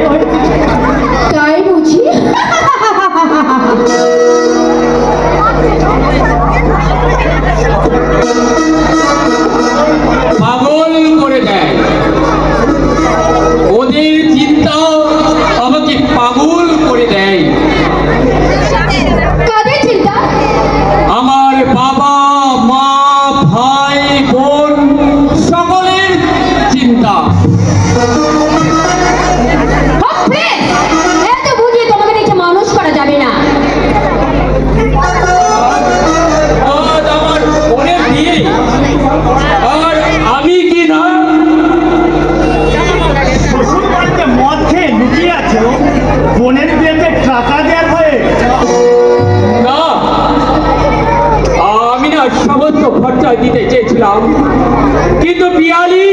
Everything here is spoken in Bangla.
Yeah. বোনের বিয়েতে টাকা দেওয়ার হয়ে না। আমি না সমস্ত খরচা দিতে চেয়েছিলাম। কিন্তু পিয়ালি